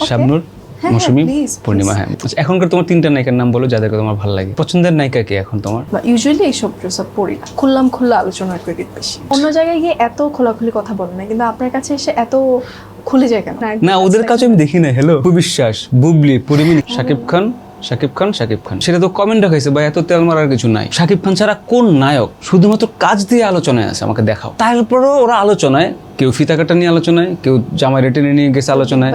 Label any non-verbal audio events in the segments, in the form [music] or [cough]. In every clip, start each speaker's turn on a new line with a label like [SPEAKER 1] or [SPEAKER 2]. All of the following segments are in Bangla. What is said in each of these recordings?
[SPEAKER 1] শাবনুর
[SPEAKER 2] হ্যাঁ,
[SPEAKER 1] মৌসুমী পূর্ণিমা হ্যাঁ। আচ্ছা, এখনকার তোমার তিনটা নায়িকার নাম বলো যাদেরকে তোমার ভালো লাগে। পছন্দের নায়িকা কে এখন তোমার?
[SPEAKER 2] ইউজুয়ালি এইসব ড্রেস আপ পড়ি না। খুললাম খুললা আলোচনার ক্রেডিট বেশি। অন্য জায়গায় গিয়ে এত খোলাখুলি কথা বলে না কিন্তু আপনার কাছে এসে এত খুলে যায় কেন?
[SPEAKER 1] না ওদের কাছে আমি দেখি না হ্যালো বিশ্বাস বুবলি পরিমিন শাকিব খান শাকিব খান শাকিব খান। সেটা তো কমেন্ট রাখাইছে বা এত তেল মারার কিছু নাই। শাকিব খান ছাড়া কোন নায়ক শুধুমাত্র কাজ দিয়ে আলোচনায় আছে? আমাকে দেখাও। তারপরেও ওরা আলোচনায়, কেউ ফিতা কাটা নিয়ে আলোচনায়, কেউ জামাই রেটে নিয়ে গেছে আলোচনায়।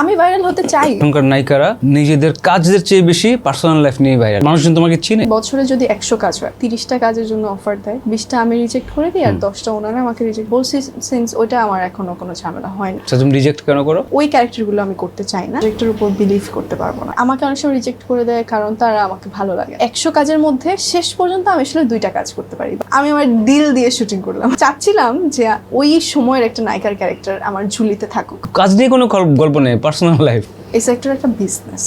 [SPEAKER 2] আমি ভাইরাল হতে চাই।
[SPEAKER 1] এখনকার নায়িকারা নিজেদের কাজের চেয়ে বেশি পার্সোনাল লাইফ নিয়ে ভাইরাল মানুষজন তোমাকে চিনে?
[SPEAKER 2] বছরে যদি একশো কাজ হয় তিরিশটা কাজের জন্য অফার দেয় বিশটা আমি রিজেক্ট করে দিই আর দশটা ওনারা আমাকে রিজেক্ট বলছি সিন্স ওইটা আমার এখনও কোনো ঝামেলা হয় না।
[SPEAKER 1] আচ্ছা তুমি রিজেক্ট কেন করো?
[SPEAKER 2] ওই ক্যারেক্টারগুলো আমি করতে চাই না। ডিরেক্টর উপর বিলিভ করতে পারব না। আমাকে অনেক সময় রিজেক্ট করে দেয় কারণ তারা আমাকে ভালো লাগে। একশো কাজের মধ্যে শেষ পর্যন্ত আমি আসলে দুইটা কাজ করতে পারি। আমি আমার দিল দিয়ে শুটিং করলাম। চাচ্ছিলাম যে ওই সময়ের একটা নায়িকার ক্যারেক্টার আমার ঝুলিতে থাকুক।
[SPEAKER 1] কাজ নিয়ে কোনো গল্প নেই। পার্সোনাল লাইফ
[SPEAKER 2] এই সেক্টর একটা বিজনেস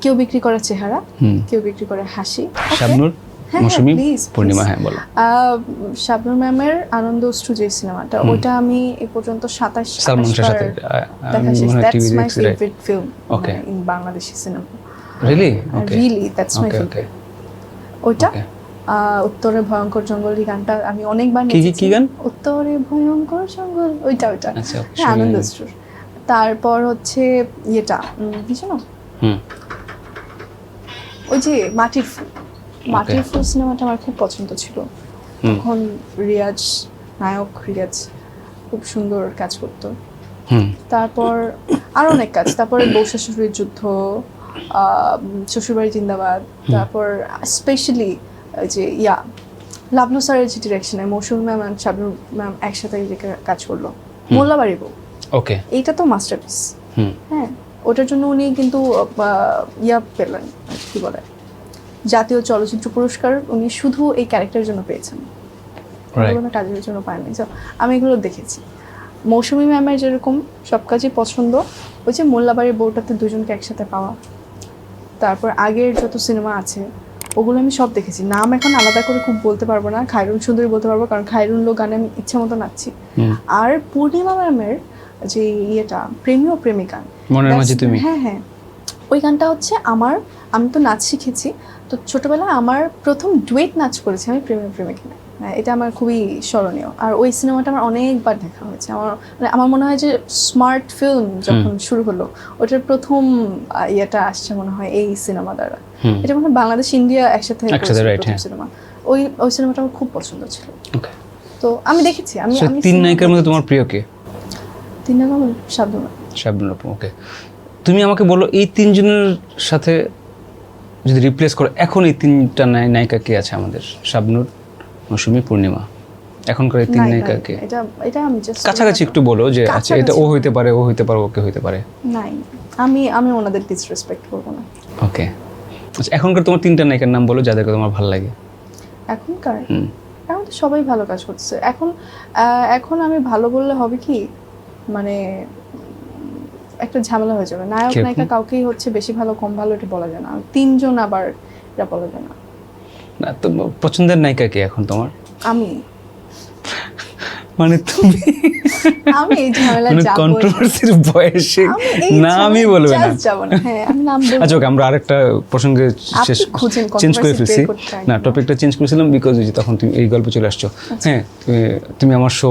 [SPEAKER 2] কেউ বিক্রি করে চেহারা কেউ বিক্রি করে হাসি।
[SPEAKER 1] শাবনুর
[SPEAKER 2] হ্যাঁ,
[SPEAKER 1] মৌসুমী পূর্ণিমা হ্যাঁ বলো।
[SPEAKER 2] শাবনূর ম্যামের আনন্দ অশ্রু যে সিনেমাটা ওইটা আমি এ পর্যন্ত সাতাশ
[SPEAKER 1] সালমান শাহের সাথে হয়
[SPEAKER 2] that's my favourite film
[SPEAKER 1] Okay.
[SPEAKER 2] In Bangladeshi cinema
[SPEAKER 1] really okay
[SPEAKER 2] really that's my
[SPEAKER 1] okay okay
[SPEAKER 2] ওইটা আহ, উত্তরে ভয়ঙ্কর জঙ্গল এই গানটা আমি অনেকবার
[SPEAKER 1] কি- কি- গান?
[SPEAKER 2] উত্তরে ভয়ঙ্কর জঙ্গল ওইটা ওইটা।
[SPEAKER 1] আচ্ছা
[SPEAKER 2] হ্যাঁ আনন্দ। অশ্রুর। তারপর হচ্ছে ইয়েটা কি জানো ওই যে মাটির ফুল। মাটির ফুল সিনেমাটা আমার খুব পছন্দ ছিল। তখন রিয়াজ নায়ক রিয়াজ খুব সুন্দর কাজ করতো। তারপর আরও অনেক কাজ। তারপরে বউ শাশুড়ির যুদ্ধ আহ, শ্বশুরবাড়ি জিন্দাবাদ। তারপর স্পেশালি যে ইয়া লাবলু স্যারের যে ডিরেকশনে মৌসুমী ম্যাম আর শাবনুর ম্যাম একসাথে কাজ করল। মোল্লাবাড়ি বউ।
[SPEAKER 1] ওকে
[SPEAKER 2] এইটা তো মাস্টারপিস
[SPEAKER 1] হুম।
[SPEAKER 2] হ্যাঁ ওটার জন্য উনি কিন্তু ইয়া পেলেন কি বলে জাতীয় চলচ্চিত্র পুরস্কার উনি শুধু এই ক্যারেক্টারের জন্য পেয়েছেন। কোনো কাজের জন্য পায়নি। আমি এগুলো দেখেছি। মৌসুমী ম্যামের যেরকম সব কাজই পছন্দ ওই যে মোল্লাবাড়ির বউটাতে দুজনকে একসাথে পাওয়া তারপর আগের যত সিনেমা আছে ওগুলো আমি সব দেখেছি। নাম এখন আলাদা করে খুব বলতে পারব না খায়রুন সুন্দরী বলতে পারব কারণ খায়রুন লোক গানে আমি ইচ্ছা মতো নাচছি। আর পূর্ণিমা ম্যামের যে ইয়েটা প্রেমী ও প্রেমিকা।
[SPEAKER 1] মনের মাঝে তুমি?
[SPEAKER 2] হ্যাঁ হ্যাঁ। ওই গানটা হচ্ছে আমার আমি তো নাচ শিখেছি। তো ছোটবেলায় আমার প্রথম ডুয়েট নাচ করেছি আমি প্রেমী প্রেমিকা হ্যাঁ, এটা আমার খুবই স্মরণীয়। আর ওই সিনেমাটা আমার অনেকবার দেখা হয়েছে। আমার মানে আমার মনে হয় যে স্মার্ট ফিল্ম যখন শুরু হলো ওটার প্রথম ইয়েটা আসছে মনে হয় এই সিনেমা দ্বারা। এটা মনে হয় বাংলাদেশ ইন্ডিয়া একসাথে
[SPEAKER 1] হ্যাঁ।
[SPEAKER 2] সিনেমা। ওই ওই সিনেমাটা আমার খুব পছন্দ ছিল। তো আমি দেখেছি আমি
[SPEAKER 1] তিন নায়িকার মধ্যে তোমার প্রিয় কে?
[SPEAKER 2] তিন নাম আমার শাবনূর
[SPEAKER 1] শাবনুর আপু ওকে তুমি আমাকে বলো এই তিনজনের সাথে যদি রিপ্লেস করো এখন এই তিনটা নায়- নায়িকা কে আছে আমাদের? শাবনুর মৌসুমী পূর্ণিমা। এখনকার এই তিন নায়িকা কে?
[SPEAKER 2] এটা এটা আমি জাস্ট
[SPEAKER 1] কাছাকাছি একটু বলো যে আচ্ছা এটা ও হইতে পারে ও হইতে পারে ওকে হইতে পারে।
[SPEAKER 2] নাই আমি আমি ওনাদের ডিসরেসপেক্ট করব না।
[SPEAKER 1] ওকে আচ্ছা এখনকার তোমার তিনটা নায়িকার নাম বলো যাদেরকে তোমার ভালো লাগে।
[SPEAKER 2] এখনকার?
[SPEAKER 1] হুম।
[SPEAKER 2] এখন তো সবাই ভালো কাজ করছে এখন এখন আমি ভালো বললে হবে কি মানে একটা ঝামেলা হয়ে যাবে। নায়ক নায়িকা কাউকেই হচ্ছে বেশি ভালো কম ভালো এটা বলা যায় না। তিনজন আবার এটা বলা যায় না।
[SPEAKER 1] না তো পছন্দের নায়িকা কে এখন তোমার?
[SPEAKER 2] আমি।
[SPEAKER 1] মানে তুমি
[SPEAKER 2] আমি এই ঝামেলা
[SPEAKER 1] মানে কন্ট্রোভার্সির বয়সে না আমি বলবে না।
[SPEAKER 2] হ্যাঁ আমি নাম বলব
[SPEAKER 1] আচ্ছা ওকে আমরা আরেকটা প্রসঙ্গে শেষ চেঞ্জ করে ফেলছি। না
[SPEAKER 2] না।
[SPEAKER 1] টপিকটা চেঞ্জ করেছিলাম বিকজ তখন তুমি এই গল্পে চলে আসছো। হ্যাঁ তুমি- আমার শো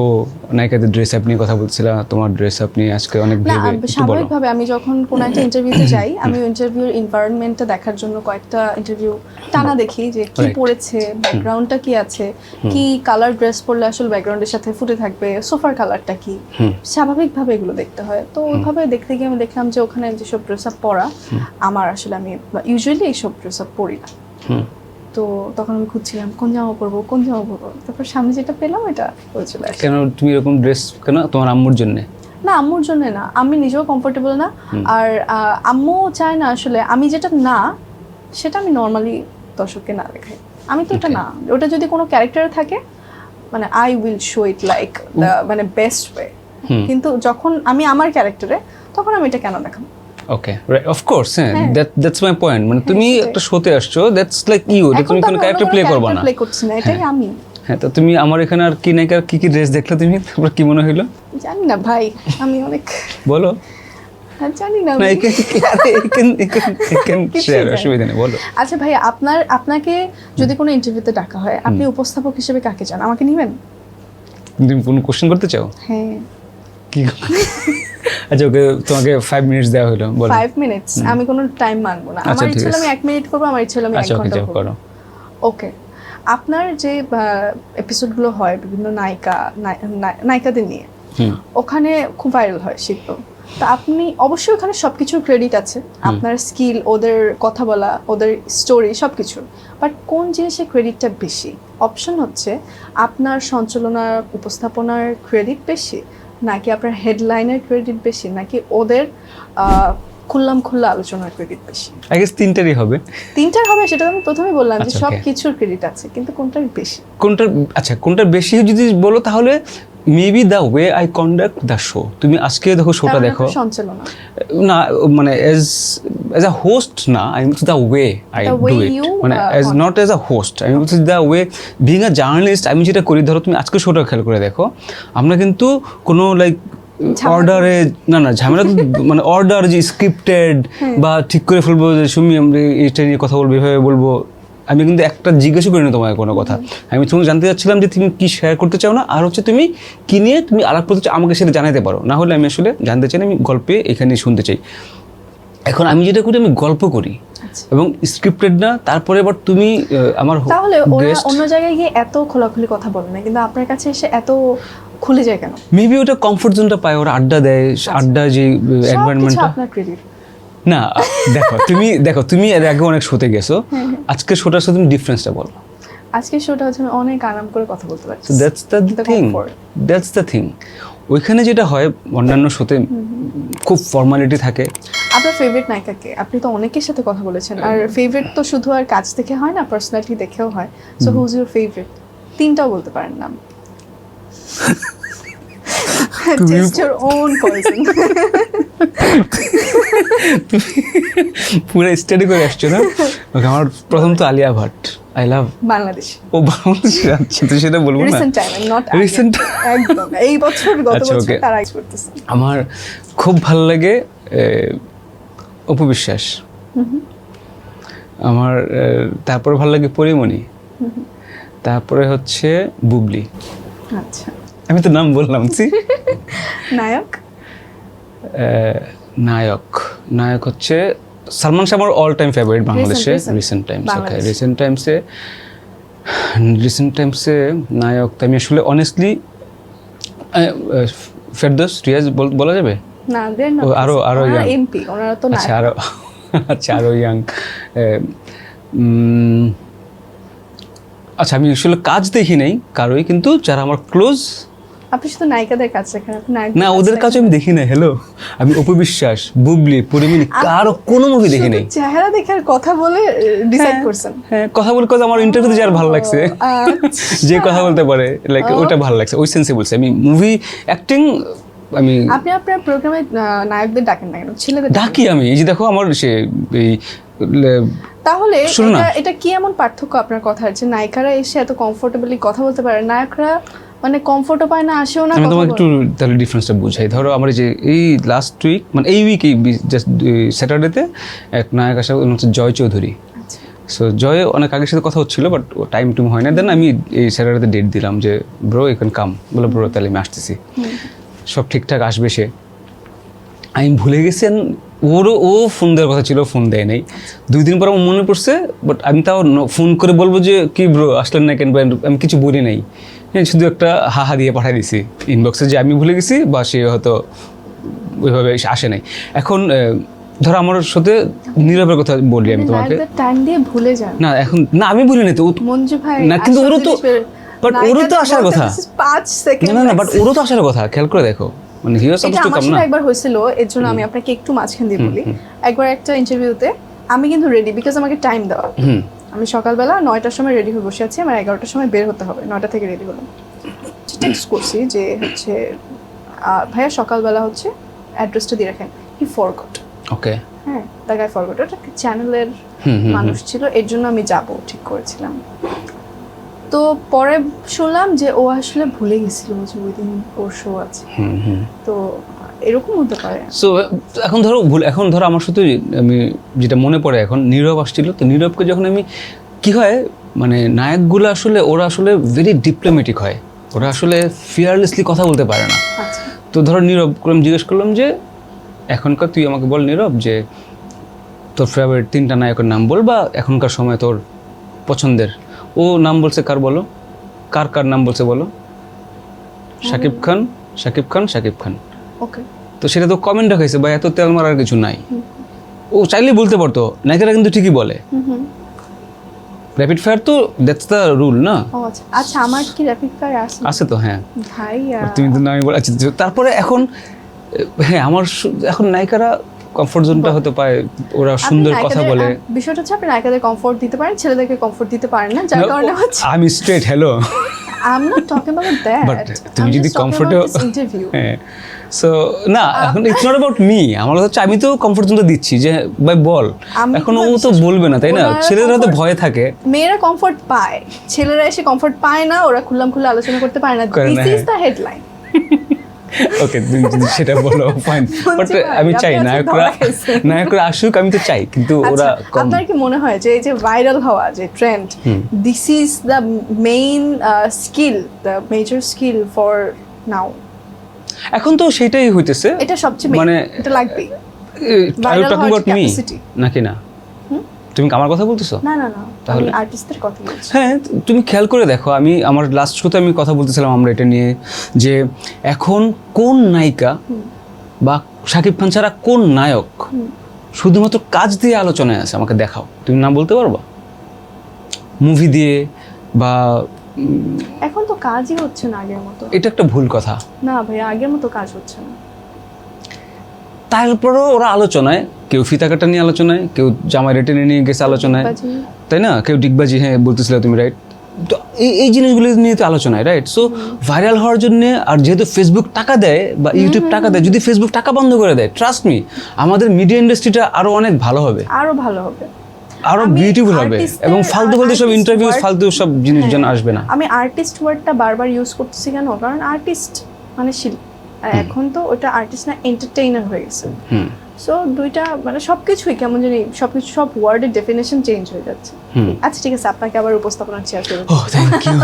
[SPEAKER 1] নায়িকাদের ড্রেস আপ নিয়ে কথা বলছিলা তোমার ড্রেস আপ নিয়ে আজকে অনেক ভেবে
[SPEAKER 2] স্বাভাবিকভাবে আমি যখন কোনো একটা ইন্টারভিউতে যাই আমি ইন্টারভিউর এনভায়রনমেন্টটা দেখার জন্য কয়েকটা ইন্টারভিউ টানা দেখি যে কি. পড়েছে ব্যাকগ্রাউন্ডটা কি আছে কি কালার ড্রেস পরলে আসলে ব্যাকগ্রাউন্ডের সাথে ফুটে থাকবে সোফার কালারটা কি? স্বাভাবিকভাবে এগুলো দেখতে হয়। তো ওইভাবে দেখতে গিয়ে আমি দেখলাম যে ওখানে যেসব ড্রেস আপ পরা আমার আসলে আমি ইউজুয়ালি এইসব ড্রেস আপ পরি না। তো তখন আমি খুঁজছিলাম কোন জামা পরবো কোন জামা পরবো? তারপর সামনে যেটা পেলাম এটা পরে চলে আসে।
[SPEAKER 1] কেন তুমি এরকম ড্রেস কেন তোমার আম্মুর জন্য?
[SPEAKER 2] না আম্মুর জন্য না। আমি নিজেও কমফোর্টেবল না। আর আম্মু চায় না আসলে আমি যেটা না সেটা আমি নর্মালি দর্শককে না দেখাই। আমি তো এটা না। ওটা যদি কোনো ক্যারেক্টারে থাকে মানে I will show it like মানে বেস্ট ওয়ে কিন্তু যখন আমি আমার ক্যারেক্টারে তখন আমি এটা কেন দেখাবো?
[SPEAKER 1] ওকে অফকোর্স হ্যাঁ
[SPEAKER 2] হ্যাঁ।
[SPEAKER 1] দ্যাট দ্যাটস মাই পয়েন্ট মানে তুমি একটা শোতে আসছো দ্যাটস লাইক ইউ তুমি কোনো ক্যারেক্টার প্লে করবা না।
[SPEAKER 2] play করছি না এটাই আমি।
[SPEAKER 1] হ্যাঁ তো তুমি আমার এখানে আর কি নায়িকার কি কি ড্রেস দেখলে তুমি? [laughs] তারপর কি মনে হইল?
[SPEAKER 2] জানি না ভাই আমি অনেক
[SPEAKER 1] বলো।
[SPEAKER 2] জানি না।
[SPEAKER 1] অসুবিধা নেই বলো।
[SPEAKER 2] আচ্ছা ভাই আপনার আপনাকে যদি কোনো ইন্টারভিউতে ডাকা হয় আপনি উপস্থাপক হিসেবে কাকে চান? আমাকে নেবেন?
[SPEAKER 1] তুমি কোনো কোশ্চেন করতে চাও?
[SPEAKER 2] হ্যাঁ।
[SPEAKER 1] কি আচ্ছা ওকে তোমাকে ফাইভ মিনিটস দেওয়া হলো বলো।
[SPEAKER 2] ফাইভ মিনিটস আমি কোনো টাইম মানবো না।
[SPEAKER 1] আচ্ছা,
[SPEAKER 2] আমার ইচ্ছে। আমি এক মিনিট করব আমার ইচ্ছে আমি এক
[SPEAKER 1] আচ্ছা ঘণ্টা
[SPEAKER 2] করব। ওকে আপনার যে এপিসোডগুলো হয় বিভিন্ন নায়িকা নায়- নায়- নায়িকাদের নিয়ে ওখানে খুব ভাইরাল হয় শিল্প। তা আপনি অবশ্যই ওখানে সব কিছুর ক্রেডিট আছে আপনার স্কিল ওদের কথা বলা ওদের স্টোরি সব কিছুর বাট কোন জিনিসে ক্রেডিটটা বেশি? অপশন হচ্ছে আপনার সঞ্চালনার উপস্থাপনার ক্রেডিট বেশি নাকি আপনার হেডলাইনের ক্রেডিট বেশি নাকি ওদের খুল্লাম খুল্লা আলোচনার ক্রেডিট বেশি
[SPEAKER 1] আই গেস তিনটারই হবে।
[SPEAKER 2] তিনটার হবে সেটা আমি প্রথমে বললাম যে
[SPEAKER 1] আচ্ছা,
[SPEAKER 2] সব কিছুর ক্রেডিট আছে কিন্তু কোনটার বেশি?
[SPEAKER 1] কোনটার আচ্ছা কোনটার বেশি যদি বলো তাহলে maybe the way I conduct the show তুমি আজকে দেখো শোটা
[SPEAKER 2] মানে
[SPEAKER 1] দেখো। না মানে এজ এজ আ হোস্ট না I means the way I do it মানে as not as a host আমি বলছি the way being a journalist আমি যেটা করি ধরো তুমি আজকে শোটা খেয়াল করে দেখো আমরা কিন্তু কোনো লাইক অর্ডারে না না ঝামেলা [laughs] মানে অর্ডার যে স্ক্রিপ্টেড
[SPEAKER 2] হ্যাঁ।
[SPEAKER 1] বা ঠিক করে ফেলব যে সুমি আমরা এটা নিয়ে কথা বলব এভাবে বলব। আমি কিন্তু একটা জিজ্ঞাসা করিনি তোমায় কোনো কথা। আমি তুমি জানতে চাচ্ছিলাম যে তুমি কি শেয়ার করতে চাও না আর হচ্ছে তুমি কি নিয়ে তুমি আলাপ করতে চাও আমাকে সেটা জানাতে পারো। না হলে আমি আসলে জানতে চাই না আমি গল্পে এখানে শুনতে চাই। এখন আমি যেটা করি আমি গল্প করি।
[SPEAKER 2] আচ্ছা।
[SPEAKER 1] এবং স্ক্রিপ্টেড না তারপরে আবার তুমি আমার
[SPEAKER 2] তাহলে অন্য জায়গায় গিয়ে এত খোলাখুলি কথা বলে না কিন্তু আপনার কাছে এসে এত খুলে যায় কেন?
[SPEAKER 1] মেবি ওটা কমফোর্ট জোনটা পায় ওরা আড্ডা দেয় আড্ডা যে
[SPEAKER 2] সব কিছু
[SPEAKER 1] এনভায়রনমেন্টটা
[SPEAKER 2] আপনার ক্রেডিট
[SPEAKER 1] না দেখো তুমি দেখো তুমি এর আগে অনেক শোতে গেছো। আজকে শোটার সাথে তুমি ডিফারেন্সটা বলো।
[SPEAKER 2] আজকের শোটা হচ্ছে আমি অনেক আরাম করে কথা বলতে পারছি।
[SPEAKER 1] That's the thing that's the thing ওইখানে যেটা হয় অন্যান্য শোতে খুব ফর্মালিটি থাকে।
[SPEAKER 2] আপনার ফেভারিট নায়িকাকে? আপনি তো অনেকের সাথে কথা বলেছেন। আর ফেভারিট তো শুধু আর কাজ দেখে হয় না পার্সোনালিটি দেখেও হয়। সো হুজ ইউর ফেভারিট তিনটাও বলতে পারেন নাম। Just your own poison.
[SPEAKER 1] পুরো স্টাডি করে আসছো না? ওকে আমার প্রথম তো Alia Bhatt. I love
[SPEAKER 2] Bangladesh.
[SPEAKER 1] ও বাংলাদেশে আচ্ছা তো সেটা বলব না।
[SPEAKER 2] রিসেন্ট টাইম নট একদম। এই বছর গত
[SPEAKER 1] আচ্ছা,
[SPEAKER 2] বছর তারা করতেছে।
[SPEAKER 1] আমার খুব ভালো লাগে এ, অপু বিশ্বাস আমার তারপরে ভালো লাগে পরিমণি। তারপরে হচ্ছে বুবলি।
[SPEAKER 2] আচ্ছা।
[SPEAKER 1] আমি তো নাম বললাম সি
[SPEAKER 2] নায়ক?
[SPEAKER 1] নায়ক। নায়ক হচ্ছে সালমান শাহ আমার অল টাইম ফেভারিট বাংলাদেশে। রিসেন্ট টাইমস ওকে রিসেন্ট টাইমসে রিসেন্ট টাইমসে নায়ক তো আমি আসলে অনেস্টলি ফেরদোস রিয়াজ বল- যাবে?
[SPEAKER 2] না
[SPEAKER 1] আরো- আরও
[SPEAKER 2] এমপি ওনারা তো
[SPEAKER 1] আচ্ছা আরও [laughs] আচ্ছা আরও ইয়াং আচ্ছা আমি আসলে কাজ দেখি নাই কারোই কিন্তু যারা আমার ক্লোজ
[SPEAKER 2] আপনি শুধু নায়িকাদের কাজ দেখেন
[SPEAKER 1] না ওদের কাছে আমি দেখি না হ্যালো আমি অপু বিশ্বাস বুবলি পরিমিনি কারও কোনো মুভি দেখি নাই।
[SPEAKER 2] চেহারা দেখে আর কথা বলে ডিসাইড
[SPEAKER 1] হ্যাঁ,
[SPEAKER 2] করছেন।
[SPEAKER 1] হ্যাঁ কথা বলে কথা আমার ইন্টারভিউতে যার ভালো লাগছে।
[SPEAKER 2] আচ্ছা।
[SPEAKER 1] যে কথা বলতে পারে লাইক ওটা ভালো লাগছে ওই সেন্সে বলছে। আমি মুভি অ্যাক্টিং আমি
[SPEAKER 2] আপনি আপনার প্রোগ্রামে নায়কদের ডাকেন না কেন? ছেলেদের
[SPEAKER 1] ডাকি আমি। এই যে দেখো আমার সে এই
[SPEAKER 2] তাহলে। এটা কি এমন পার্থক্য আপনার কথার যে নায়িকারা এসে এত কমফোর্টেবলি কথা বলতে পারে? নায়করা মানে কমফোর্টও পায় না আসেও না
[SPEAKER 1] আমি তোমাকে একটু তাহলে ডিফারেন্সটা বুঝাই। ধরো আমার যে এই লাস্ট উইক মানে এই উইক এই জাস্ট স্যাটারডেতে এক নায়ক আসা হচ্ছে জয় চৌধুরী।
[SPEAKER 2] আচ্ছা।
[SPEAKER 1] সো জয় অনেক আগের সাথে কথা হচ্ছিল বাট টাইম টুম হয় না। দেন আমি এই স্যাটারডেতে ডেট দিলাম যে ব্রো এখান কাম বলে ব্রো তাহলে আমি আসতেছি। সব ঠিকঠাক আসবে সে। আমি ভুলে গেছেন ওরও ও ফোন দেওয়ার কথা ছিল ফোন দেয় নাই। দুই দিন পর আমার মনে পড়ছে বাট আমি তাও ফোন করে বলব যে কি ব্রো আসলেন না কেন? আমি কিছু বলি নাই। হ্যাঁ শুধু একটা হাহা দিয়ে পাঠিয়ে দিছি ইনবক্সে যে আমি ভুলে গেছি বা সে হয়তো ওইভাবে আসে নাই। এখন ধরো আমার সাথে নীরবের কথা বলি আমি তোমাকে।
[SPEAKER 2] টাইম দিয়ে ভুলে যান।
[SPEAKER 1] না এখন না আমি বলি না তো
[SPEAKER 2] মঞ্জু ভাই
[SPEAKER 1] না, কিন্তু ওরও তো- but ওরও তো আসার কথা।
[SPEAKER 2] পাঁচ সেকেন্ড
[SPEAKER 1] না না বাট ওরও তো আসার কথা খেয়াল করে দেখো। মানে হিরো
[SPEAKER 2] এটা
[SPEAKER 1] সাপোজ টু
[SPEAKER 2] আমার
[SPEAKER 1] কাম না?
[SPEAKER 2] একবার হয়েছিল এর জন্য আমি আপনাকে একটু মাঝখান দিয়ে বলি। একবার একটা ইন্টারভিউতে আমি কিন্তু রেডি বিকজ আমাকে টাইম দেওয়া। আমি সকালবেলা নয়টার সময় রেডি হয়ে বসে আছি আমার এগারোটার সময় বের হতে হবে নয়টা থেকে রেডি হলাম। টেক্সট করছি যে হচ্ছে ভাইয়া সকালবেলা হচ্ছে অ্যাড্রেসটা দিয়ে রাখেন। হি ফরগট
[SPEAKER 1] ওকে
[SPEAKER 2] হ্যাঁ দ্য গাই ফরগট ওটা চ্যানেলের মানুষ ছিল এর জন্য আমি যাব ঠিক করেছিলাম। তো পরে শুনলাম যে ও আসলে ভুলে গেছিল যে ওই দিন ওর শো আছে। তো এরকম হতে পারে।
[SPEAKER 1] সো এখন ধরো ভুল এখন ধরো আমার শুধু আমি যেটা মনে পড়ে এখন নীরব আসছিল। তো নীরবকে যখন আমি কি হয় মানে নায়কগুলো আসলে ওরা আসলে ভেরি ডিপ্লোমেটিক হয়। ওরা আসলে ফিয়ারলেসলি কথা বলতে পারে না।
[SPEAKER 2] আচ্ছা।
[SPEAKER 1] তো ধরো নীরব করে আমি জিজ্ঞেস করলাম যে এখনকার তুই আমাকে বল নীরব যে তোর ফেভারিট তিনটা নায়কের নাম বল বা এখনকার সময় তোর পছন্দের ও নাম বলছে কার বলো? কার কার নাম বলছে বলো? শাকিব খান শাকিব খান শাকিব খান।
[SPEAKER 2] ওকে।
[SPEAKER 1] তো সেটা তো কমেন্ট রাখাইছে বা এত তেল মারার কিছু নাই। ও চাইলে বলতে পারতো নায়িকারা কিন্তু ঠিকই বলে। র্যাপিড ফায়ার তো দ্যাটস দ্য রুল না?
[SPEAKER 2] আচ্ছা। আচ্ছা আমার কি র্যাপিড ফায়ার আছে?
[SPEAKER 1] আছে তো হ্যাঁ।
[SPEAKER 2] ভাই
[SPEAKER 1] তুমি তো আমি বলে আচ্ছা তারপরে এখন হ্যাঁ আমার এখন নায়িকারা কমফোর্ট জোনটা হতে পারে ওরা সুন্দর কথা বলে।
[SPEAKER 2] বিষয়টা হচ্ছে আপনি নায়িকাদের কমফোর্ট দিতে পারেন ছেলেদেরকে কমফোর্ট দিতে পারেন না যার কারণে হচ্ছে
[SPEAKER 1] আমি straight hello
[SPEAKER 2] I am not talking about that
[SPEAKER 1] but তুমি যদি কমফোর্টে
[SPEAKER 2] ইন্টারভিউ [laughs]
[SPEAKER 1] হ্যাঁ। সো না এখন ইটস নট অ্যাবাউট মি আমার হচ্ছে আমি তো কমফোর্ট জোনটা দিচ্ছি যে ভাই বল। এখন ও তো বলবে না তাই না? হয়তো
[SPEAKER 2] comfort-
[SPEAKER 1] ভয়ে থাকে।
[SPEAKER 2] মেয়েরা কমফোর্ট পায় ছেলেরা এসে কমফোর্ট পায় না ওরা খুললাম খুলে আলোচনা করতে পারে না। This is. The headline
[SPEAKER 1] okay সেটা বলো ফাইন বাট আমি চাই নায়করা নায়করা আসুক আমি তো চাই কিন্তু ওরা
[SPEAKER 2] আচ্ছা আপনার কি মনে হয় যে এই যে ভাইরাল হওয়া যে trend this is the main skill the major skill for now
[SPEAKER 1] এখন তো সেটাই হইতেছে।
[SPEAKER 2] এটা সবচেয়ে
[SPEAKER 1] মানে
[SPEAKER 2] এটা লাগবে
[SPEAKER 1] আর টকিং অ্যাবাউট মি নাকি না? তুমি আমার কথা বলতেছো?
[SPEAKER 2] না না না
[SPEAKER 1] তাহলে?
[SPEAKER 2] আমি আর্টিস্টদের কথা বলছি।
[SPEAKER 1] হ্যাঁ তুমি খেয়াল করে দেখো আমি আমার লাস্ট শোতে আমি কথা বলতেছিলাম আমরা এটা নিয়ে যে এখন কোন নায়িকা বা শাকিব খান ছাড়া কোন নায়ক শুধুমাত্র কাজ দিয়ে আলোচনায় আছে? আমাকে দেখাও। তুমি নাম বলতে পারবা? মুভি দিয়ে বা
[SPEAKER 2] এখন তো কাজই হচ্ছে না আগের মতো।
[SPEAKER 1] এটা একটা ভুল কথা।
[SPEAKER 2] না ভাই আগের মতো কাজ হচ্ছে না।
[SPEAKER 1] তারপরেও ওরা আলোচনায় কেউ ফিতাকাটা নিয়ে আলোচনায় কেউ জামাই রেটে নিয়ে গেছে আলোচনায়। তাই না? কেউ ডিগবাজি হ্যাঁ বলতেছিলে তুমি রাইট তো এই এই জিনিসগুলো নিয়ে তো আলোচনায় রাইট সো ভাইরাল হওয়ার জন্য আর যেহেতু ফেসবুক টাকা দেয় বা ইউটিউব টাকা দেয় যদি ফেসবুক টাকা বন্ধ করে দেয় ট্রাস্ট মি আমাদের মিডিয়া ইন্ডাস্ট্রিটা আরও অনেক ভালো হবে।
[SPEAKER 2] আরও ভালো হবে। আরও
[SPEAKER 1] বিউটিফুল হবে। এবং ফালতু ফালতু সব ইন্টারভিউ ফালতু সব জিনিস যেন আসবে না।
[SPEAKER 2] আমি আর্টিস্ট ওয়ার্ডটা বারবার ইউজ করতেছি কেন? কারণ আর্টিস্ট মানে শিল্পী। আর এখন তো ওটা আর্টিস্ট না এন্টারটেইনার হয়ে গেছে। সো দুইটা মানে সবকিছুই কেমন জানি সবকিছু সব ওয়ার্ডের ডেফিনেশন চেঞ্জ হয়ে যাচ্ছে। আচ্ছা ঠিক আছে আপনাকে আবার উপস্থাপনা শেয়ার করে
[SPEAKER 1] ও থ্যাংক ইউ